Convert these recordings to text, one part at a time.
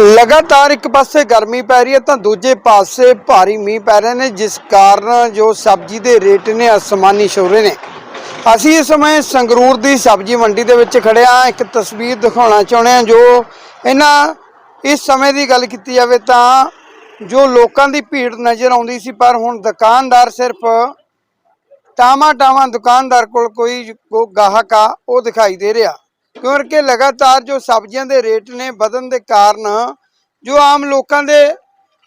ਲਗਾਤਾਰ ਇੱਕ ਪਾਸੇ ਗਰਮੀ ਪੈ ਰਹੀ ਹੈ ਤਾਂ ਦੂਜੇ ਪਾਸੇ ਭਾਰੀ ਮੀਂਹ ਪੈ ਰਹੇ ਨੇ, ਜਿਸ ਕਾਰਨ ਜੋ ਸਬਜ਼ੀ ਦੇ ਰੇਟ ਨੇ ਅਸਮਾਨੀ ਛੂ ਰਹੇ ਨੇ। ਅਸੀਂ ਇਸ ਸਮੇਂ ਸੰਗਰੂਰ ਦੀ ਸਬਜ਼ੀ ਮੰਡੀ ਦੇ ਵਿੱਚ ਖੜੇ ਹਾਂ। ਇੱਕ ਤਸਵੀਰ ਦਿਖਾਉਣਾ ਚਾਹੁੰਦੇ ਹਾਂ ਜੋ ਇਹਨਾਂ ਇਸ ਸਮੇਂ ਦੀ ਗੱਲ ਕੀਤੀ ਜਾਵੇ ਤਾਂ ਜੋ ਲੋਕਾਂ ਦੀ ਭੀੜ ਨਜ਼ਰ ਆਉਂਦੀ ਸੀ, ਪਰ ਹੁਣ ਦੁਕਾਨਦਾਰ ਸਿਰਫ ਟਾਮਾ ਟਾਮਾ ਦੁਕਾਨਦਾਰ ਕੋਲ ਕੋਈ ਗਾਹਕ ਆ, ਉਹ ਦਿਖਾਈ ਦੇ ਰਿਹਾ। ਕਿਉਂਕਿ ਲਗਾਤਾਰ ਜੋ ਸਬਜ਼ੀਆਂ ਦੇ ਰੇਟ ਨੇ ਵਧਣ ਦੇ ਕਾਰਨ ਜੋ ਆਮ ਲੋਕਾਂ ਦੇ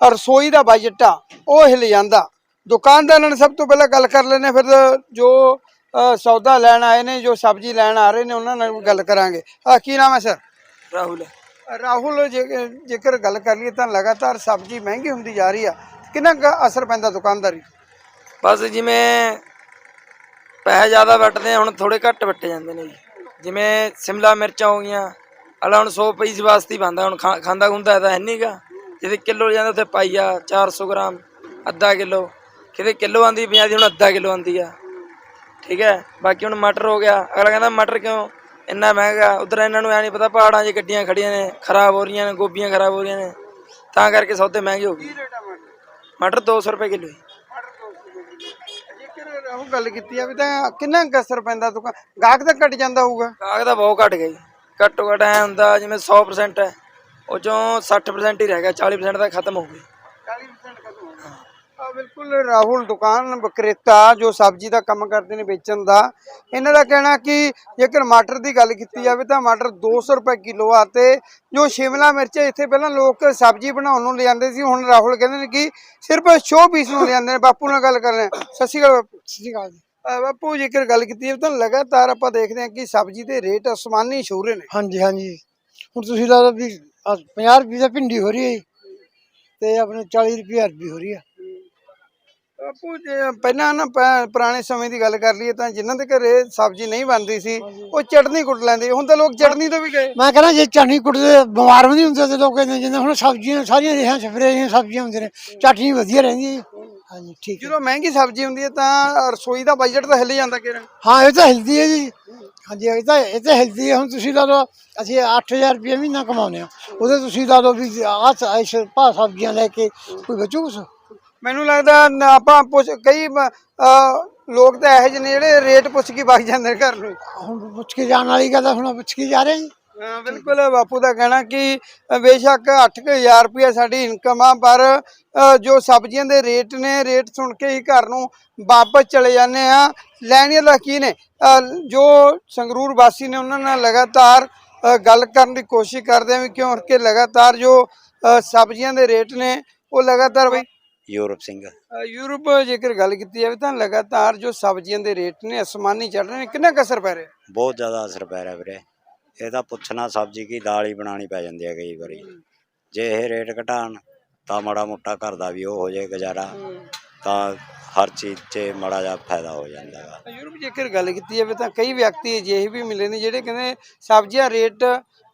ਰਸੋਈ ਦਾ ਬਜਟ ਆ ਉਹ ਹਿਲ ਜਾਂਦਾ। ਦੁਕਾਨਦਾਰਾਂ ਨਾਲ ਸਭ ਤੋਂ ਪਹਿਲਾਂ ਗੱਲ ਕਰ ਲੈਨੇ ਫਿਰ ਜੋ ਸੌਦਾ ਲੈਣ ਆਏ ਨੇ ਜੋ ਸਬਜ਼ੀ ਲੈਣ ਆ ਰਹੇ ਨੇ ਉਹਨਾਂ ਨਾਲ ਗੱਲ ਕਰਾਂਗੇ। ਆ ਕੀ ਨਾਮ ਹੈ ਸਰ? ਰਾਹੁਲ। ਰਾਹੁਲ ਜੇ- ਜੇਕਰ ਗੱਲ ਕਰ ਲਈਏ ਤਾਂ ਲਗਾਤਾਰ ਸਬਜ਼ੀ ਮਹਿੰਗੀ ਹੁੰਦੀ ਜਾ ਰਹੀ ਆ। ਕਿੰਨਾ ਅਸਰ ਪੈਂਦਾ ਦੁਕਾਨਦਾਰੀ? ਬਸ ਜਿਵੇਂ ਪੈਸੇ ਜ਼ਿਆਦਾ ਵੱਟਦੇ ਹੁਣ ਥੋੜੇ ਘੱਟ ਵੱਟੇ ਜਾਂਦੇ ਨੇ ਜੀ। ਜਿਵੇਂ ਸਿਮਲਾ ਮਿਰਚਾਂ ਹੋ ਗਈਆਂ ਅਲਾ ਹੁਣ 100 ਪੀਸ ਵਾਸਤੇ ਹੀ ਬੰਦਾ ਹੁਣ ਖਾ- ਖਾਂਦਾ ਖੁੰਦਾ ਤਾਂ ਹੈ ਨਹੀਂਗਾ ਜਿਹਦੇ ਕਿਲੋ ਜਾਂਦਾ ਉੱਥੇ ਪਾਈਆ 400 ਗ੍ਰਾਮ, ਅੱਧਾ ਕਿਲੋ। ਕਿਤੇ ਕਿਲੋ ਆਂਦੀ 50 ਹੁਣ ਅੱਧਾ ਕਿਲੋ ਆਂਦੀ ਆ। ਠੀਕ ਹੈ? ਬਾਕੀ ਹੁਣ ਮਟਰ ਹੋ ਗਿਆ। ਅਗਲਾ ਕਹਿੰਦਾ, ਮਟਰ ਕਿਉਂ ਇੰਨਾ ਮਹਿੰਗਾ? ਉਧਰ ਇਹਨਾਂ ਨੂੰ ਐ ਨਹੀਂ ਪਤਾ, ਪਹਾੜਾਂ 'ਚ ਗੱਡੀਆਂ ਖੜੀਆਂ ਨੇ, ਖਰਾਬ ਹੋ ਰਹੀਆਂ ਨੇ, ਗੋਭੀਆਂ ਖਰਾਬ ਹੋ ਰਹੀਆਂ ਨੇ। ਤਾਂ ਕਰਕੇ ਸੌਦੇ ਮਹਿੰਗੇ ਹੋ ਗਏ। ਮਟਰ 200 ਰੁਪਏ ਕਿਲੋ ਉਹ ਗੱਲ ਕੀਤੀ ਆ ਵੀ ਤਾਂ ਕਿੰਨਾ ਕੁ ਅਸਰ ਪੈਂਦਾ ਦੁਕਾਨ ਗਾਹਕ ਤਾਂ ਘਟ ਜਾਂਦਾ ਹੋਊਗਾ। ਗਾਹਕ ਤਾਂ ਬਹੁਤ ਘਟ ਗਿਆ ਜੀ ਘੱਟੋ ਘੱਟ ਐ ਹੁੰਦਾ ਜਿਵੇਂ 100% ਹੈ, ਉਹ ਚੋਂ 60% ਹੀ ਰਹਿ ਗਿਆ 40% ਤਾਂ ਖਤਮ ਹੋ ਗਈ ਆ ਬਿਲਕੁਲ ਰਾਹੁਲ ਦੁਕਾਨ ਵਿਕਰੇਤਾ ਜੋ ਸਬਜ਼ੀ ਦਾ ਕੰਮ ਕਰਦੇ ਨੇ ਵੇਚਣ ਦਾ ਇਹਨਾਂ ਦਾ ਕਹਿਣਾ ਕਿ ਜੇਕਰ ਮਟਰ ਦੀ ਗੱਲ ਕੀਤੀ ਜਾਵੇ ਤਾਂ ਮਟਰ 200 ਰੁਪਏ ਕਿਲੋ ਆ ਤੇ ਜੋ ਸ਼ਿਮਲਾ ਮਿਰਚ ਇੱਥੇ ਪਹਿਲਾਂ ਲੋਕ ਸਬਜ਼ੀ ਬਣਾਉਣ ਨੂੰ ਲਿਆਂਦੇ ਸੀ ਹੁਣ ਰਾਹੁਲ ਕਹਿੰਦੇ ਨੇ ਕਿ ਸਿਰਫ ਸ਼ੋ ਪੀਸ ਨੂੰ ਲਿਆਂਦੇ ਨੇ ਬਾਪੂ ਨਾਲ ਗੱਲ ਕਰ ਰਹੇ ਸਤਿ ਸ਼੍ਰੀ ਅਕਾਲ ਬਾਪੂ। ਸਤਿ ਸ਼੍ਰੀ ਅਕਾਲ ਜੀ। ਬਾਪੂ ਜੇਕਰ ਗੱਲ ਕੀਤੀ ਜਾਵੇ ਤਾਂ ਲਗਾਤਾਰ ਆਪਾਂ ਦੇਖਦੇ ਹਾਂ ਕਿ ਸਬਜ਼ੀ ਦੇ ਰੇਟ ਅਸਮਾਨੀ ਛੂ ਰਹੇ ਨੇ। ਹਾਂਜੀ ਹਾਂਜੀ। ਹੁਣ ਤੁਸੀਂ ਲਾ ਲਓ ਵੀ ਆਹ 50 ਰੁਪਏ ਦਾ ਭਿੰਡੀ ਹੋ ਰਹੀ ਹੈ ਤੇ ਆਪਣੇ 40 ਰੁਪਏ ਅਰਬੀ ਹੋ ਰਹੀ ਹੈ ਜੇ ਪਹਿਲਾਂ ਨਾ ਪ- ਪੁਰਾਣੇ ਸਮੇਂ ਦੀ ਗੱਲ ਕਰ ਲਈਏ ਤਾਂ ਜਿਨ੍ਹਾਂ ਦੇ ਘਰੇ ਸਬਜ਼ੀ ਨਹੀਂ ਬਣਦੀ ਸੀ ਉਹ ਚਟਨੀ ਕੁੱਟ ਲੈਂਦੇ। ਹੁਣ ਤਾਂ ਲੋਕ ਚਟਨੀ ਤੋਂ ਵੀ ਗਏ। ਮੈਂ ਕਹਿੰਦਾ ਜੇ ਚਟਨੀ ਕੁੱਟਦੇ ਬਿਮਾਰ ਵੀ ਨਹੀਂ ਹੁੰਦੇ ਤੇ ਲੋਕ ਕਹਿੰਦੇ ਜਿੰਨੇ ਹੁਣ ਸਬਜ਼ੀਆਂ ਸਾਰੀਆਂ ਰੇਹਾਂ ਸਪਰੇ ਦੀਆਂ ਸਬਜ਼ੀਆਂ ਹੁੰਦੀਆਂ ਨੇ ਚਟਨੀ ਵਧੀਆ ਰਹਿੰਦੀ ਹੈ। ਜੀ। ਹਾਂਜੀ ਠੀਕ ਹੈ। ਜਦੋਂ ਮਹਿੰਗੀ ਸਬਜ਼ੀ ਹੁੰਦੀ ਹੈ ਤਾਂ ਰਸੋਈ ਦਾ ਬਜਟ ਤਾਂ ਹਿੱਲ ਜਾਂਦਾ ਕਿਰਨ ਹਾਂ ਇਹ ਤਾਂ ਹਿਲਦੀ ਹੈ ਜੀ। ਹਾਂਜੀ ਇਹ ਤਾਂ ਇਹ ਤਾਂ ਹਿਲਦੀ ਹੈ। ਹੁਣ ਤੁਸੀਂ ਲਾ ਲਓ ਅਸੀਂ 8000 ਰੁਪਏ ਮਹੀਨਾ ਕਮਾਉਂਦੇ ਆ ਉਹਦੇ ਤੁਸੀਂ ਲਾ ਲਓ ਵੀ ਆਹ ਇਸ ਭਾ ਸਬਜ਼ੀਆਂ ਲੈ ਕੇ ਕੋਈ ਬਚੂ ਕੁਛ? ਮੈਨੂੰ ਲੱਗਦਾ ਨ- ਆਪਾਂ ਪੁੱਛ ਕਈ ਅਹ ਲੋਕ ਤਾਂ ਇਹੋ ਜਿਹੇ ਨੇ ਜਿਹੜੇ ਰੇਟ ਪੁੱਛ ਕੇ ਵਗ ਜਾਂਦੇ ਨੇ ਘਰ ਨੂੰ। ਹੁਣ ਪੁੱਛ ਕੇ ਜਾਣ ਵਾਲੀ ਗੱਲ ਆ, ਹੁਣ ਪੁੱਛ ਕੇ ਜਾ ਰਹੇ ਜੀ ਬਿਲਕੁਲ ਬਾਪੂ ਦਾ ਕਹਿਣਾ ਕਿ ਅ, ਬੇਸ਼ੱਕ 8000 ਰੁਪਏ ਸਾਡੀ ਇਨਕਮ ਆ ਪਰ ਜੋ ਸਬਜ਼ੀਆਂ ਦੇ ਰੇਟ ਨੇ ਰੇਟ ਸੁਣ ਕੇ ਹੀ ਘਰ ਨੂੰ ਵਾਪਸ ਚਲੇ ਜਾਂਦੇ ਆ। ਲੈਣੀਆਂ ਦਾ ਕੀ ਨੇ? ਜੋ ਸੰਗਰੂਰ ਵਾਸੀ ਨੇ ਉਹਨਾਂ ਨਾਲ ਲਗਾਤਾਰ ਗੱਲ ਕਰਨ ਦੀ ਕੋਸ਼ਿਸ਼ ਕਰਦੇ ਆ ਵੀ ਕਿਉਂਕਿ ਲਗਾਤਾਰ ਜੋ ਸਬਜ਼ੀਆਂ ਦੇ ਰੇਟ ਨੇ ਉਹ ਲਗਾਤਾਰ ਬਈ ਯੂਰਪ ਸਿੰਘ। ਅ, ਯੂਰਪ ਜੇਕਰ ਗੱਲ ਕੀਤੀ ਜਾਵੇ ਤਾਂ ਲਗਾਤਾਰ ਜੋ ਸਬਜ਼ੀਆਂ ਦੇ ਰੇਟ ਨੇ ਅਸਮਾਨੀ ਚੜ ਰਹੇ ਨੇ ਕਿੰਨਾ ਕੁ ਅਸਰ ਪੈ ਰਿਹਾ? ਬਹੁਤ ਜ਼ਿਆਦਾ ਅਸਰ ਪੈ ਰਿਹਾ ਵੀਰੇ। ਇਹਦਾ ਪੁੱਛਣਾ ਸਬਜ਼ੀ ਕੀ ਦਾਲ ਹੀ ਬਣਾਉਣੀ ਪੈ ਜਾਂਦੀ ਹੈ ਕਈ ਵਾਰੀ। ਜੇ ਇਹ ਰੇਟ ਘਟਾਣ ਤਾਂ ਮਾੜਾ ਮੋਟਾ ਘਰ ਦਾ ਵੀ ਉਹ ਹੋ ਜਾਏ ਗੁਜ਼ਾਰਾ। ਤਾਂ ਹਰ ਚੀਜ਼ 'ਚ ਮਾੜਾ ਜਿਹਾ ਫਾਇਦਾ ਹੋ ਜਾਂਦਾ ਹੈ ਯੂਰਪ ਜੇਕਰ ਗੱਲ ਕੀਤੀ ਜਾਵੇ ਤਾਂ ਕਈ ਵਿਅਕਤੀ ਅਜਿਹੇ ਵੀ ਮਿਲੇ ਨੇ ਜਿਹੜੇ ਕਹਿੰਦੇ ਸਬਜ਼ੀਆਂ ਰੇਟ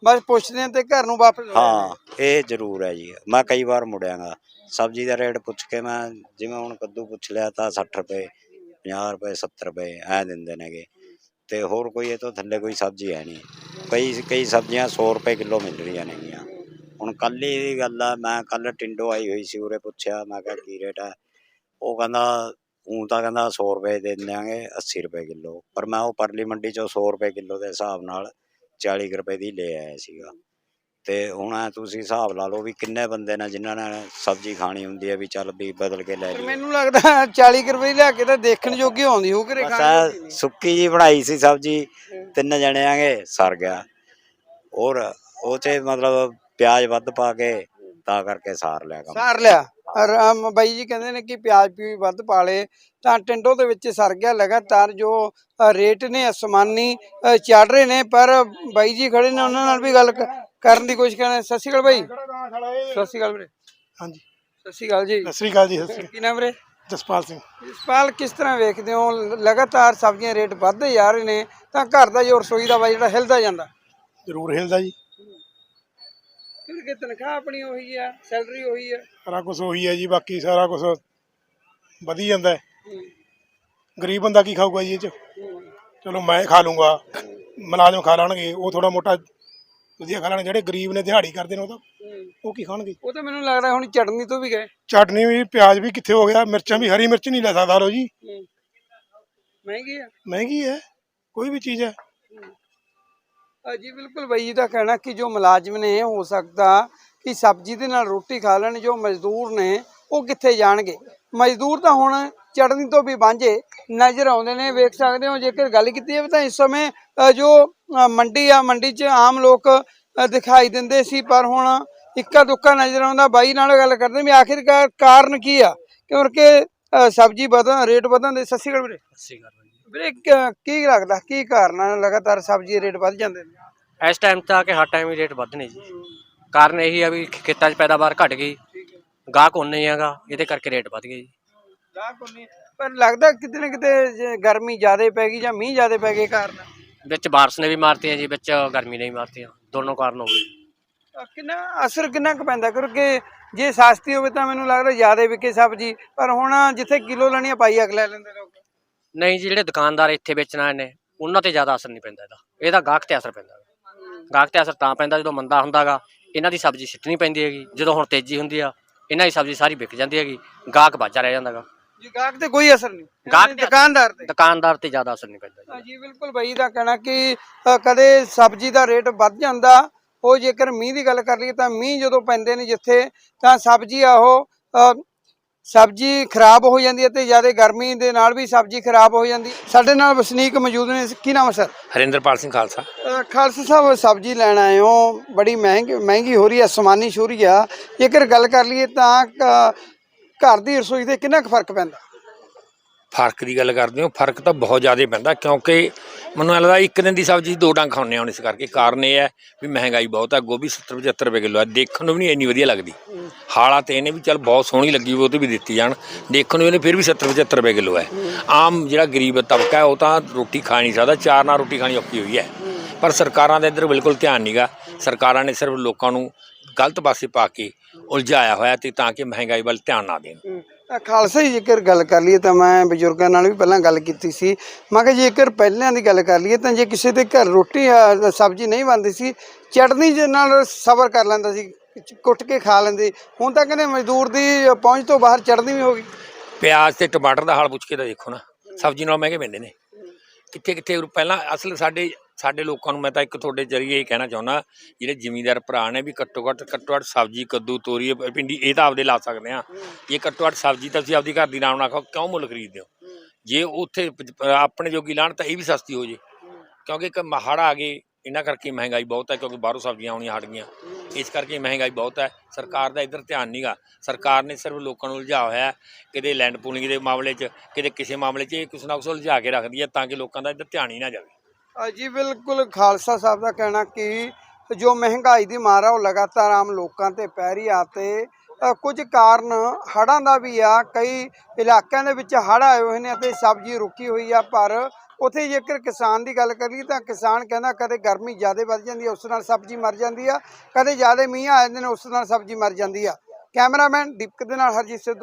ਬਸ ਪੁੱਛਦੇ ਆ ਤੇ ਘਰ ਨੂੰ ਵਾਪਸ ਆ ਹਾਂ ਇਹ ਜ਼ਰੂਰ ਹੈ ਜੀ। ਮੈਂ ਕਈ ਵਾਰ ਮੁੜਿਆਗਾ ਸਬਜ਼ੀ ਦਾ ਰੇਟ ਪੁੱਛ ਕੇ ਮੈਂ ਜਿਵੇਂ ਹੁਣ ਕੱਦੂ ਪੁੱਛ ਲਿਆ ਤਾਂ 60 ਰੁਪਏ 50 ਰੁਪਏ 70 ਰੁਪਏ ਐ ਦਿੰਦੇ ਨੇਗੇ। ਤੇ ਹੋਰ ਕੋਈ ਇਹ ਤੋਂ ਥੱਲੇ ਕੋਈ ਸਬਜ਼ੀ ਹੈ ਨਹੀਂ। ਕਈ ਕਈ ਸਬਜ਼ੀਆਂ 100 ਰੁਪਏ ਕਿਲੋ ਮਿਲ ਰਹੀਆਂ ਨੇਗੀਆਂ। ਹੁਣ ਕੱਲ ਹੀ ਦੀ ਗੱਲ ਆ ਮੈਂ ਕੱਲ ਟਿੰਡੋ ਆਈ ਹੋਈ ਸੀ ਉਰੇ ਪੁੱਛਿਆ ਮੈਂ ਕਿਹਾ ਕੀ ਰੇਟ ਹੈ ਉਹ ਕਹਿੰਦਾ ਉਹ ਤਾਂ ਕਹਿੰਦਾ 100 ਰੁਪਏ ਦੇ ਦਿਆਂਗੇ 80 ਰੁਪਏ ਕਿਲੋ। ਪਰ ਮੈਂ ਉਹ ਪਰਲੀ ਮੰਡੀ ਚੋਂ 100 ਰੁਪਏ ਕਿਲੋ ਦੇ ਹਿਸਾਬ ਨਾਲ 40 ਕੁ ਰੁਪਏ ਦੀ ਲੈ ਆਇਆ ਸੀਗਾ। ਤੇ ਹੁਣ ਤੁਸੀਂ ਹਿਸਾਬ ਲਾ ਲਓ ਵੀ ਕਿੰਨੇ ਬੰਦੇ ਨੇ ਜਿਨ੍ਹਾਂ ਨੇ ਸਬਜ਼ੀ ਖਾਣੀ ਹੁੰਦੀ ਹੈ ਵੀ ਚੱਲ ਵੀ ਬਦਲ ਕੇ ਲੈ ਲਈ ਮੈਨੂੰ ਲੱਗਦਾ 40 ਕੁ ਰੁਪਏ ਲਿਆ ਕੇ ਤਾਂ ਦੇਖਣ ਜੋਗੀ ਆਉਂਦੀ ਹੋ ਘਰੇ ਖਾਣ। ਸੁੱਕੀ ਜੀ ਬਣਾਈ ਸੀ ਸਬਜ਼ੀ ਤਿੰਨ ਜਣੇ ਆਂਗੇ ਸਰ ਗਿਆ। ਔਰ ਉਹ ਚ ਮਤਲਬ ਪਿਆਜ਼ ਵੱਧ ਪਾ ਕੇ ਤਾਂ ਕਰਕੇ ਸਾਰ ਲਿਆ ਕੰਮ। ਸਾਰ ਲਿਆ? ਆਰਾਮ ਬਾਈ ਜੀ ਕਹਿੰਦੇ ਨੇ ਕਿ ਪਿਆਜ਼ ਵੀ ਵੱਧ ਪਾ ਲਏ। ਤਾਂ ਟਿੰਡੋ ਦੇ ਵਿੱਚ ਸਰ ਗਿਆ ਲਗਾਤਾਰ ਜੋ ਰੇਟ ਨੇ ਅਸਮਾਨੀ ਚੜ ਰਹੇ ਨੇ। ਪਰ ਬਾਈ ਜੀ ਖੜੇ ਨੇ ਉਹਨਾਂ ਨਾਲ ਵੀ ਗੱਲ ਕਰਨ ਦੀ ਕੋਸ਼ਿਸ਼ ਕਰਨਾ। ਸਤਿ ਸ਼੍ਰੀ ਅਕਾਲ ਬਾਈ। ਸਤਿ ਸ਼੍ਰੀ ਅਕਾਲ ਵੀਰੇ। ਹਾਂਜੀ। ਸਤਿ ਸ਼੍ਰੀ ਅਕਾਲ ਜੀ। ਸਤਿ ਸ੍ਰੀ ਅਕਾਲ ਜੀ ਸਤਿ ਸ੍ਰੀ ਕੀ ਨਾਮ ਵੀਰੇ? ਜਸਪਾਲ ਸਿੰਘ। ਇਸਪਾਲ ਕਿਸ ਤਰ੍ਹਾਂ ਵੇਖਦੇ ਹੋ? ਲ- ਲਗਾਤਾਰ ਸਬਜ਼ੀਆਂ ਰੇਟ ਵੱਧਦੇ ਜਾ ਰਹੇ ਨੇ ਤਾਂ ਘਰ ਦਾ ਜੋ ਰਸੋਈ ਦਾ ਵਾ ਜਿਹੜਾ ਹਿਲਦਾ ਜਾਂਦਾ। ਜ਼ਰੂਰ ਹਿਲਦਾ ਜੀ। ਕਿਉਂਕਿ ਤਨਖਾਹ ਆਪਣੀ ਉਹੀ ਆ ਸੈਲਰੀ ਉਹੀ ਆ। ਸਾਰਾ ਕੁਝ ਉਹੀ ਹੈ ਜੀ ਬਾਕੀ ਸਾਰਾ ਕੁਝ ਵਧੀ ਜਾਂਦਾ ਹੈ। ਗਰੀਬ ਬੰਦਾ ਕੀ ਖਾਊਗਾ ਜੀ ਇਹ ਚ? ਚਲੋ ਮੈਂ ਖਾ ਲੂੰਗਾ ਮੁਲਾਜ਼ਮ ਖਾ ਲੈਣਗੇ ਉਹ ਥੋੜਾ ਮੋਟਾ ਵਧੀਆ ਖਾ ਲੈਣਗੇ ਜਿਹੜੇ ਗਰੀਬ ਨੇ ਦਿਹਾੜੀ ਕਰਦੇ ਨੇ ਉਹ ਤਾਂ ਉਹ ਕੀ ਖਾਣਗੇ? ਉਹ ਤਾਂ ਮੈਨੂੰ ਲੱਗਦਾ ਹੁਣ ਚਟਨੀ ਤੋਂ ਵੀ ਗਏ। ਚਟਨੀ ਵੀ ਪਿਆਜ਼ ਵੀ ਕਿੱਥੇ ਹੋ ਗਿਆ ਮਿਰਚਾਂ ਵੀ ਹਰੀ ਮਿਰਚ ਨਹੀਂ ਲੈ ਸਕਦਾ ਲੋ ਜੀ। ਮਹਿੰਗੀ ਆ। ਮਹਿੰਗੀ ਹੈ ਕੋਈ ਵੀ ਚੀਜ਼ ਹੈ। ਜੀ ਬਿਲਕੁਲ ਬਾਈ ਜੀ ਦਾ ਕਹਿਣਾ ਕਿ ਜੋ ਮੁਲਾਜ਼ਮ ਨੇ, ਹੋ ਸਕਦਾ ਕਿ ਸਬਜ਼ੀ ਦੇ ਨਾਲ ਰੋਟੀ ਖਾ ਲੈਣ, ਜੋ ਮਜ਼ਦੂਰ ਨੇ, ਉਹ ਕਿੱਥੇ ਜਾਣਗੇ? ਮਜ਼ਦੂਰ ਤਾਂ ਹੁਣ ਚੜਨੀ ਤੋਂ ਵੀ ਵਾਂਝੇ ਨਜ਼ਰ ਆਉਂਦੇ ਨੇ, ਵੇਖ ਸਕਦੇ ਹੋ, ਜੇਕਰ ਗੱਲ ਕੀਤੀ ਜਾਵੇ ਤਾਂ ਇਸ ਸਮੇਂ ਜੋ ਮੰਡੀ ਆ, ਮੰਡੀ 'ਚ ਆਮ ਲੋਕ ਦਿਖਾਈ ਦਿੰਦੇ ਸੀ, ਪਰ ਹੁਣ ਇੱਕਾ ਦੁੱਕਾ ਨਜ਼ਰ ਆਉਂਦਾ। ਬਾਈ ਨਾਲ ਗੱਲ ਕਰਦੇ ਵੀ ਆਖਿਰਕਾਰ ਕਾਰਨ ਕੀ ਆ? ਕਿਉਂਕਿ ਸਬਜ਼ੀ ਵਧਣ, ਰੇਟ ਵਧਣ ਦੇ, ਸਤਿ ਸ਼੍ਰੀ ਅਕਾਲ ਵੀਰੇ। ਸਹੀ ਗੱਲ ਵੀਰੇ ਕ- ਕੀ ਲੱਗਦਾ ਕੀ ਕਾਰਨ ਆ? ਲਗਾਤਾਰ ਸਬਜ਼ੀ ਰੇਟ ਵੱਧ ਜਾਂਦੇ ਨੇ। ਇਸ ਟਾਈਮ ਤਾਂ ਕਿ ਹਰ ਟਾਈਮ ਹੀ ਰੇਟ ਵਧਨੇ ਜੀ। ਕਾਰਨ ਇਹੀ ਆ ਵੀ ਖੇਤਾਂ 'ਚ ਪੈਦਾਵਾਰ ਘਟ ਗਈ। ਗਾਹਕ ਉਨਾ ਹੀ ਹੈਗਾ ਇਹਦੇ ਕਰਕੇ ਰੇਟ ਵੱਧ ਗਏ ਜੀ। ਪਰ ਲੱਗਦਾ ਕਿਤੇ ਨਾ ਕਿਤੇ ਜੇ ਗਰਮੀ ਜ਼ਿਆਦਾ ਪੈ ਗਈ ਜਾਂ ਮੀਂਹ ਜ਼ਿਆਦਾ ਪੈ ਗਏ ਕਾਰਨ? ਵਿੱਚ ਬਾਰਿਸ਼ ਨੇ ਵੀ ਮਾਰਤੀਆਂ ਜੀ ਵਿੱਚ ਗਰਮੀ ਨੇ ਵੀ ਮਾਰਤੀਆਂ। ਦੋਨੋਂ ਕਾਰਨ ਹੋ ਗਏ। ਕਿੰਨਾ ਅਸਰ ਕਿੰਨਾ ਕੁ ਪੈਂਦਾ? ਕਿਉਂਕਿ ਜੇ ਸਸਤੀ ਹੋਵੇ ਤਾਂ ਮੈਨੂੰ ਲੱਗਦਾ ਜ਼ਿਆਦਾ ਵਿਕੇ ਸਬਜ਼ੀ ਪਰ ਹੁਣ ਜਿੱਥੇ ਕਿਲੋ ਲੈਣੀ ਆ ਪਾਈ ਅਗ ਲੈ ਲੈਂਦੇ ਲੋਕ ਨਹੀਂ ਜੀ ਜਿਹੜੇ ਦੁਕਾਨਦਾਰ ਇੱਥੇ ਵੇਚਣ ਆਏ ਨੇ ਉਹਨਾਂ ਤੇ ਜ਼ਿਆਦਾ ਅਸਰ ਨਹੀਂ ਪੈਂਦਾ ਇਹਦਾ। ਇਹਦਾ ਗਾਹਕ ਤੇ ਅਸਰ ਪੈਂਦਾ। ਗਾਹਕ ਤੇ ਅਸਰ ਤਾਂ ਪੈਂਦਾ ਜਦੋਂ ਮੰਦਾ ਹੁੰਦਾਗਾ ਇਹਨਾਂ ਦੀ ਸਬਜ਼ੀ ਸਿੱਟਣੀ ਪੈਂਦੀ ਹੈਗੀ। ਜਦੋਂ ਹੁਣ ਤੇਜ਼ੀ ਹੁੰਦੀ ਆ ਇਹਨਾਂ ਦੀ ਸਬਜ਼ੀ ਸਾਰੀ ਵਿਕ ਜਾਂਦੀ ਹੈਗੀ ਗਾਹਕ ਬਾਜਾ ਰਹਿ ਜਾਂਦਾਗਾ। ਜੀ ਗਾਹਕ ਤੇ ਕੋਈ ਅਸਰ ਨਹੀਂ। ਗਾਹਕ ਤੇ- ਦੁਕਾਨਦਾਰ ਤੇ। ਦੁਕਾਨਦਾਰ ਤੇ ਜ਼ਿਆਦਾ ਅਸਰ ਨਹੀਂ ਪੈਂਦਾ ਜੀ। ਹਾਂ ਜੀ ਬਿਲਕੁਲ ਬਾਈ ਦਾ ਕਹਿਣਾ ਕਿ ਕਦੇ ਸਬਜ਼ੀ ਦਾ ਰੇਟ ਵੱਧ ਜਾਂਦਾ ਉਹ ਜੇਕਰ ਮੀਂਹ ਦੀ ਗੱਲ ਕਰ ਲਈਏ ਤਾਂ ਮੀਂਹ ਜਦੋਂ ਪੈਂਦੇ ਨੇ ਜਿੱਥੇ ਤਾਂ ਸਬਜ਼ੀ ਆ ਉਹ ਸਬਜ਼ੀ ਖਰਾਬ ਹੋ ਜਾਂਦੀ ਹੈ ਤੇ ਜ਼ਿਆਦਾ ਗਰਮੀ ਦੇ ਨਾਲ ਵੀ ਸਬਜ਼ੀ ਖਰਾਬ ਹੋ ਜਾਂਦੀ। ਸਾਡੇ ਨਾਲ ਵਸਨੀਕ ਮੌਜੂਦ ਨੇ। ਕੀ ਨਾਮ ਹੈ ਸਰ? ਹਰਿੰਦਰਪਾਲ ਸਿੰਘ ਖਾਲਸਾ। ਖਾਲਸਾ ਸਾਹਿਬ ਸਬਜ਼ੀ ਲੈਣ ਆਏ ਹੋ। ਬੜੀ ਮਹਿੰਗੀ ਮਹਿੰਗੀ ਹੋ ਰਹੀ ਹੈ ਅਸਮਾਨੀ ਛੂ ਰਹੀ ਆ। ਜੇਕਰ ਗੱਲ ਕਰ ਲਈਏ ਤਾਂ ਘਰ ਦੀ ਰਸੋਈ ਤੇ ਕਿੰਨਾ ਕੁ ਫ਼ਰਕ ਪੈਂਦਾ? ਫ਼ਰਕ ਦੀ ਗੱਲ ਕਰਦੇ ਹੋ, ਫ਼ਰਕ ਤਾਂ ਬਹੁਤ ਜ਼ਿਆਦਾ ਪੈਂਦਾ ਕਿਉਂਕਿ ਮੈਨੂੰ ਐਂ ਲੱਗਦਾ ਇੱਕ ਦਿਨ ਦੀ ਸਬਜ਼ੀ ਦੋ ਡੰਗ ਖਾਉਂਦੇ ਹਾਂ ਇਸ ਕਰਕੇ। ਕਾਰਨ ਇਹ ਹੈ ਵੀ ਮਹਿੰਗਾਈ ਬਹੁਤ ਹੈ ਗੋਭੀ 70 75 ਰੁਪਏ ਕਿਲੋ ਹੈ ਦੇਖਣ ਨੂੰ ਵੀ ਨਹੀਂ ਇੰਨੀ ਵਧੀਆ ਲੱਗਦੀ। ਹਾਲਾਤ ਇਹਨੇ ਵੀ ਚੱਲ ਬਹੁਤ ਸੋਹਣੀ ਲੱਗੀ ਉਹ ਤੇ ਵੀ ਦਿੱਤੀ ਜਾਣ। ਦੇਖਣ ਨੂੰ ਇਹਨੇ ਫਿਰ ਵੀ 70 75 ਰੁਪਏ ਕਿਲੋ ਹੈ ਆਮ ਜਿਹੜਾ ਗਰੀਬ ਤਬਕਾ ਹੈ, ਉਹ ਤਾਂ ਰੋਟੀ ਖਾ ਨਹੀਂ ਸਕਦਾ, ਚਾਰ ਨਾਲ ਰੋਟੀ ਖਾਣੀ ਔਖੀ ਹੋਈ ਹੈ। ਪਰ ਸਰਕਾਰਾਂ ਦਾ ਇੱਧਰ ਬਿਲਕੁਲ ਧਿਆਨ ਨਹੀਂਗਾ ਸਰਕਾਰਾਂ ਨੇ ਸਿਰਫ ਲੋਕਾਂ ਨੂੰ ਗਲਤ ਪਾਸੇ ਪਾ ਕੇ ਉਲਝਾਇਆ ਹੋਇਆ ਤੇ ਤਾਂ ਕਿ ਮਹਿੰਗਾਈ ਵੱਲ ਧਿਆਨ ਨਾ ਦੇਣ। ਖਾਲਸਾ ਜੀ ਜੇਕਰ ਗੱਲ ਕਰ ਲਈਏ ਤਾਂ ਮੈਂ ਬਜ਼ੁਰਗਾਂ ਨਾਲ ਵੀ ਪਹਿਲਾਂ ਗੱਲ ਕੀਤੀ ਸੀ। ਮੈਂ ਕਿਹਾ ਜੇਕਰ ਪਹਿਲਾਂ ਦੀ ਗੱਲ ਕਰ ਲਈਏ ਤਾਂ ਜੇ ਕਿਸੇ ਦੇ ਘਰ ਰੋਟੀ ਅ, ਸਬਜ਼ੀ ਨਹੀਂ ਬਣਦੀ ਸੀ ਚਟਨੀ ਦੇ ਨਾਲ ਸਬਰ ਕਰ ਲੈਂਦਾ ਸੀ ਕੁੱਟ ਕੇ ਖਾ ਲੈਂਦੇ। ਹੁਣ ਤਾਂ ਕਹਿੰਦੇ ਮਜ਼ਦੂਰ ਦੀ ਪਹੁੰਚ ਤੋਂ ਬਾਹਰ ਚਟਨੀ ਵੀ ਹੋ ਗਈ। ਪਿਆਜ਼ ਤੇ ਟਮਾਟਰ ਦਾ ਹਾਲ ਪੁੱਛ ਕੇ ਤਾਂ ਦੇਖੋ ਨਾ ਸਬਜ਼ੀ ਨਾਲ ਮਹਿੰਗੇ ਪੈਂਦੇ ਨੇ। ਕਿੱਥੇ ਕਿੱਥੇ ਪਹਿਲਾਂ ਅਸਲ ਸਾਡੇ ਸਾਡੇ ਲੋਕਾਂ ਨੂੰ ਮੈਂ ਤਾਂ ਇੱਕ ਤੁਹਾਡੇ ਜਰੀਏ ਹੀ ਕਹਿਣਾ ਚਾਹੁੰਦਾ ਜਿਹੜੇ ਜ਼ਿਮੀਂਦਾਰ ਭਰਾ ਨੇ ਵੀ ਘੱਟੋ ਘੱਟ ਘੱਟੋ ਘੱਟ ਸਬਜ਼ੀ ਕੱਦੂ ਤੋਰੀ ਭਿੰਡੀ ਇਹ ਤਾਂ ਆਪਦੇ ਲਾ ਸਕਦੇ ਆ ਇਹ ਘੱਟੋ ਘੱਟ ਸਬਜ਼ੀ ਤਾਂ ਤੁਸੀਂ ਆਪਦੀ ਘਰ ਦੀ ਨਾਮ ਨਾ ਖਾਓ ਕਿਉਂ ਮੁੱਲ ਖਰੀਦਦੇ ਹੋ? ਜੇ ਉੱਥੇ ਆਪਣੇ ਜੋਗੀ ਲਾਣ ਤਾਂ ਇਹ ਵੀ ਸਸਤੀ ਹੋ ਜੇ। ਕਿਉਂਕਿ ਇੱਕ ਮਹਾੜਾ ਆ ਗਏ ਇਹਨਾਂ ਕਰਕੇ ਮਹਿੰਗਾਈ ਬਹੁਤ ਹੈ ਕਿਉਂਕਿ ਬਾਹਰੋਂ ਸਬਜ਼ੀਆਂ ਆਉਣੀਆਂ ਹਟ ਗਈਆਂ। ਇਸ ਕਰਕੇ ਮਹਿੰਗਾਈ ਬਹੁਤ ਹੈ ਸਰਕਾਰ ਦਾ ਇੱਧਰ ਧਿਆਨ ਨਹੀਂਗਾ ਸਰਕਾਰ ਨੇ ਸਿਰਫ ਲੋਕਾਂ ਨੂੰ ਉਲਝਾਇਆ ਹੋਇਆ ਕਿਤੇ ਲੈਂਡ ਪੂਲਿੰਗ ਦੇ ਮਾਮਲੇ 'ਚ ਕਿਤੇ ਕਿਸੇ ਮਾਮਲੇ 'ਚ ਇਹ ਕੁਛ ਨਾ ਕੁਛ ਉਲਝਾ ਕੇ ਰੱਖਦੀ ਹੈ ਤਾਂ ਕਿ ਲੋਕਾਂ ਦਾ ਇੱਧਰ ਧਿਆਨ ਹੀ ਨਾ ਜਾਵੇ। ਜੀ ਬਿਲਕੁਲ ਖਾਲਸਾ ਸਾਹਿਬ ਦਾ ਕਹਿਣਾ ਕਿ ਜੋ ਮਹਿੰਗਾਈ ਦੀ ਮਾਰ ਆ ਉਹ ਲਗਾਤਾਰ ਆਮ ਲੋਕਾਂ ਤੇ ਪੈ ਰਹੀ ਆ ਤੇ ਕੁਝ ਕਾਰਨ ਹੜ੍ਹਾਂ ਦਾ ਵੀ ਆ, ਕਈ ਇਲਾਕਿਆਂ ਦੇ ਵਿੱਚ ਹੜ੍ਹ ਆਏ ਹੋਏ ਨੇ ਅਤੇ ਸਬਜ਼ੀ ਰੁਕੀ ਹੋਈ ਆ, ਪਰ ਉਥੇ ਜੇਕਰ ਕਿਸਾਨ ਦੀ ਗੱਲ ਕਰੀਏ ਤਾਂ ਕਿਸਾਨ ਕਹਿੰਦਾ ਕਦੇ ਗਰਮੀ ਜ਼ਿਆਦਾ ਵੱਧ ਜਾਂਦੀ ਹੈ ਉਸ ਨਾਲ ਸਬਜ਼ੀ ਮਰ ਜਾਂਦੀ ਆ, ਕਦੇ ਜ਼ਿਆਦਾ ਮੀਂਹ ਆ ਜਾਂਦੇ ਨੇ, ਉਸ ਨਾਲ ਸਬਜ਼ੀ ਮਰ ਜਾਂਦੀ ਆ। ਕੈਮਰਾਮੈਨ ਦੀਪਕ ਦੇ ਨਾਲ ਹਰਜੀਤ ਸਿੱਧੂ।